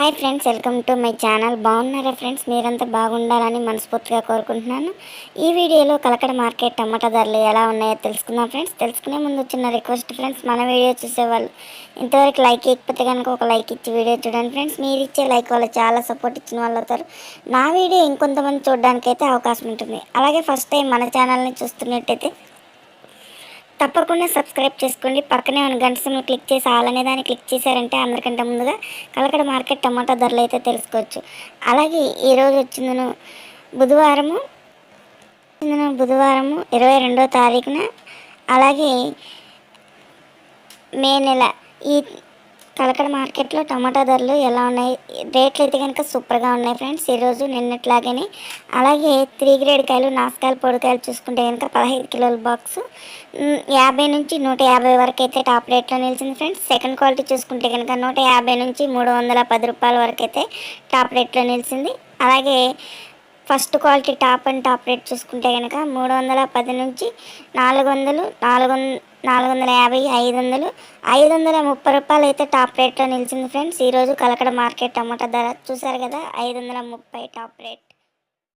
Hi friends welcome to my channel. బాగున్నారా friends? మీరంతా బాగుండాలని మనస్ఫూర్తిగా కోరుకుంటున్నాను. ఈ వీడియోలో కలకడ మార్కెట్ టమాటా ధరలు ఎలా ఉన్నాయో తెలుసుకుందాం ఫ్రెండ్స్. తెలుసుకునే ముందు చిన్న రిక్వెస్ట్ ఫ్రెండ్స్ మన వీడియో చూసేవాళ్ళు ఇంతవరకు లైక్ ఇకపోతే కనుక ఒక లైక్ ఇచ్చి వీడియో చూడండి ఫ్రెండ్స్. మీరు ఇచ్చే లైక్ వల్ల చాలా సపోర్ట్ ఇచ్చిన వాళ్ళు అవుతారు. నా వీడియో ఇంకొంతమంది చూడడానికి అయితే అవకాశం ఉంటుంది. అలాగే ఫస్ట్ టైం మన ఛానల్ని చూస్తున్నట్టయితే తప్పకుండా సబ్స్క్రైబ్ చేసుకోండి. పక్కనే ఉన్న గంట సింబల్ క్లిక్ చేసి ఆలనే దాన్ని క్లిక్ చేశారంటే అందరికంటే ముందుగా కలకడ మార్కెట్ టమాటా ధరలు అయితే తెలుసుకోవచ్చు. అలాగే ఈరోజు వచ్చిందను బుధవారము వచ్చిందను బుధవారము ఇరవై రెండో తారీఖున. అలాగే మే నెల ఈ కలకడ మార్కెట్లో టమాటా ధరలు ఎలా ఉన్నాయి? రేట్లు అయితే కనుక సూపర్గా ఉన్నాయి ఫ్రెండ్స్. ఈరోజు నిన్నట్లాగానే అలాగే త్రీ గ్రేడ్ కాయలు నాసుకాయలు పొడికాయలు చూసుకుంటే కనుక పదహైదు కిలోల బాక్స్. యాభై నుంచి నూట యాభై వరకు అయితే టాప్ రేట్లో నిలిచింది ఫ్రెండ్స్. సెకండ్ క్వాలిటీ చూసుకుంటే కనుక నూట యాభై నుంచి మూడు వందల పది రూపాయల వరకు అయితే టాప్ రేట్లో నిలిచింది. అలాగే first quality top and top rate చూసుకుంటే కనుక మూడు వందల పది నుంచి నాలుగు వందలు నాలుగు నాలుగు వందల యాభై ఐదు వందలు ఐదు వందల ముప్పై రూపాయలు అయితే టాప్ రేట్లో నిలిచింది ఫ్రెండ్స్. ఈరోజు కలకడ మార్కెట్ టమాటా ధర చూసారు కదా ఐదు వందల ముప్పై టాప్ రేట్.